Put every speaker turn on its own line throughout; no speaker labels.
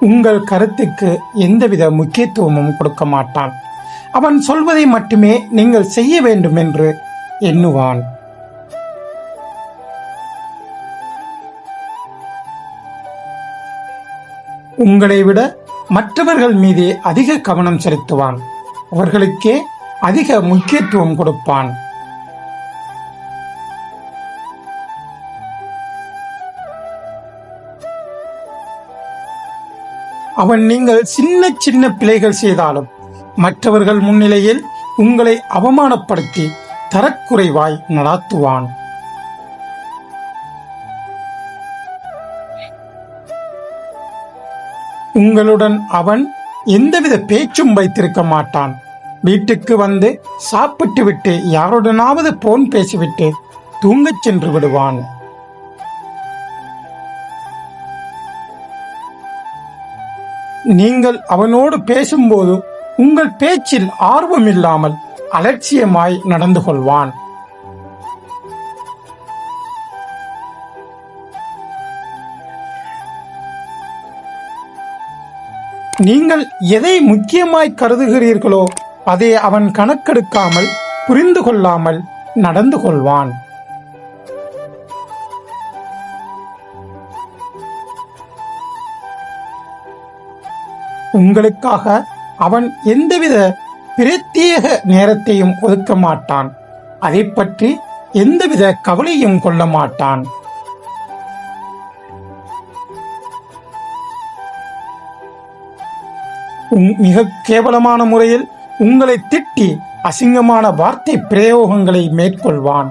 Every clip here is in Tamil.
உங்கள் கருத்துக்கு எந்தவித முக்கியத்துவமும் கொடுக்க மாட்டான். அவன் சொல்வதை மட்டுமே நீங்கள் செய்ய வேண்டும் என்று எண்ணுவான். உங்களை விட மற்றவர்கள் மீதே அதிக கவனம் செலுத்துவான். அவர்களுக்கே அதிக முக்கியத்துவம் கொடுப்பான். அவன் நீங்கள் சின்ன சின்ன பிழைகள் செய்தாலும் மற்றவர்கள் முன்னிலையில் உங்களை அவமானப்படுத்தி தரக்குறைவாய் நடாத்துவான். உங்களுடன் அவன் எந்தவித பேச்சும் வைத்திருக்க மாட்டான். வீட்டுக்கு வந்து சாப்பிட்டு விட்டு யாருடனாவது போன் பேசிவிட்டு தூங்கச் சென்று விடுவான். நீங்கள் அவனோடு பேசும்போது உங்கள் பேச்சில் ஆர்வமில்லாமல் அலட்சியமாய் நடந்து கொள்வான். நீங்கள் எதை முக்கியமாய் கருதுகிறீர்களோ அதை அவன் கணக்கெடுக்காமல் புரிந்து கொள்ளாமல் நடந்து கொள்வான். உங்களுக்காக அவன் எந்தவித பிரத்யேக நேரத்தையும் ஒதுக்க மாட்டான். அதை பற்றி எந்தவித கவலையும் கொள்ள மாட்டான். உங்- மிக கேவலமான முறையில் உங்களை திட்டி அசிங்கமான வார்த்தை பிரயோகங்களை மேற்கொள்வான்.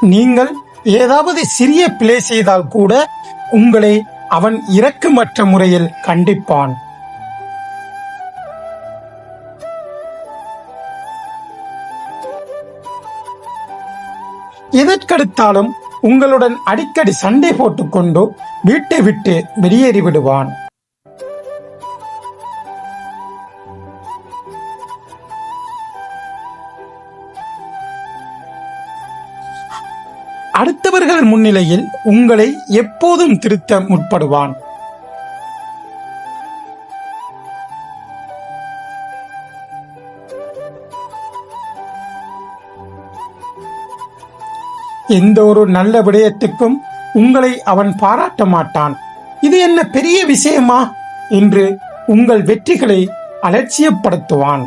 நீங்கள் ஏதாவது சிறிய பிழை செய்தால் கூட உங்களை அவன் இரக்கமற்ற முறையில் கண்டிப்பான். எதற்கெடுத்தாலும் உங்களுடன் அடிக்கடி சண்டை போட்டுக்கொண்டு வீட்டை விட்டு வெளியேறி விடுவான் அடுத்தவர்கள் முன்னிலையில் உங்களை எப்போதும் திருத்த முற்படுவான். எந்த ஒரு நல்ல விடயத்துக்கும் உங்களை அவன் பாராட்ட மாட்டான். இது என்ன பெரிய விஷயமா? என்று உங்கள் வெற்றிகளை அலட்சியப்படுத்துவான்.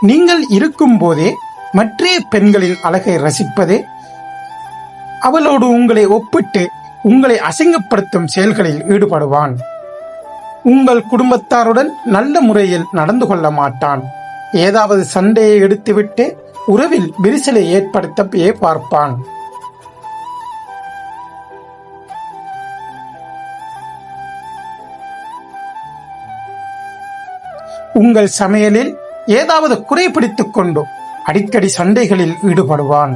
நீங்கள் இருக்கும்போதே மற்ற பெண்களின் அழகை ரசிப்பது அவளோடு உங்களை ஒப்பிட்டு உங்களை அசிங்கப்படுத்தும் செயல்களில் ஈடுபடுவான். உங்கள் குடும்பத்தாருடன் நல்ல முறையில் நடந்து கொள்ள மாட்டான். ஏதாவது சண்டையை எடுத்துவிட்டு உறவில் விரிசலை ஏற்படுத்தப்பே பார்ப்பான். உங்கள் சமையலில் ஏதாவது குறைபிடித்துக் கொண்டோ அடிக்கடி சண்டைகளில் ஈடுபடுவான்.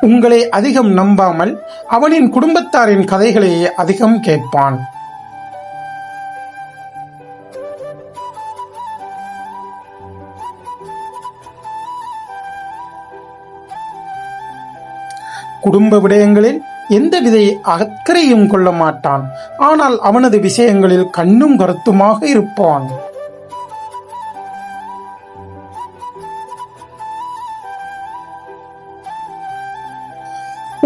உங்களை அதிகம் நம்பாமல் அவனின் குடும்பத்தாரின் கதைகளையே அதிகம் கேட்பான். குடும்ப விடயங்களில் எந்தவித அக்கறையும் கொள்ள மாட்டான் ஆனால் அவனது விஷயங்களில் கண்ணும் கருத்துமாக இருப்பான்.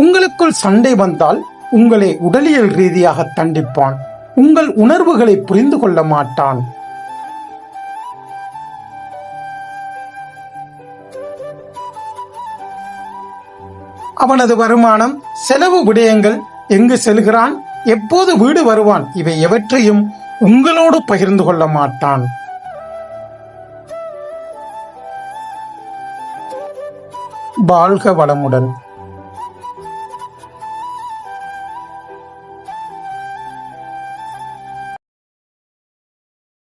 உங்களுக்குள் சண்டை வந்தால் உங்களை உடலியல் ரீதியாக தண்டிப்பான். உங்கள் உணர்வுகளை புரிந்து கொள்ள மாட்டான். அவனது வருமானம் செலவு விடயங்கள் எங்கு செல்கிறான் எப்போது வீடு வருவான் இவை எவற்றையும் உங்களோடு பகிர்ந்து கொள்ள மாட்டான். வாழ்க வளமுடன்.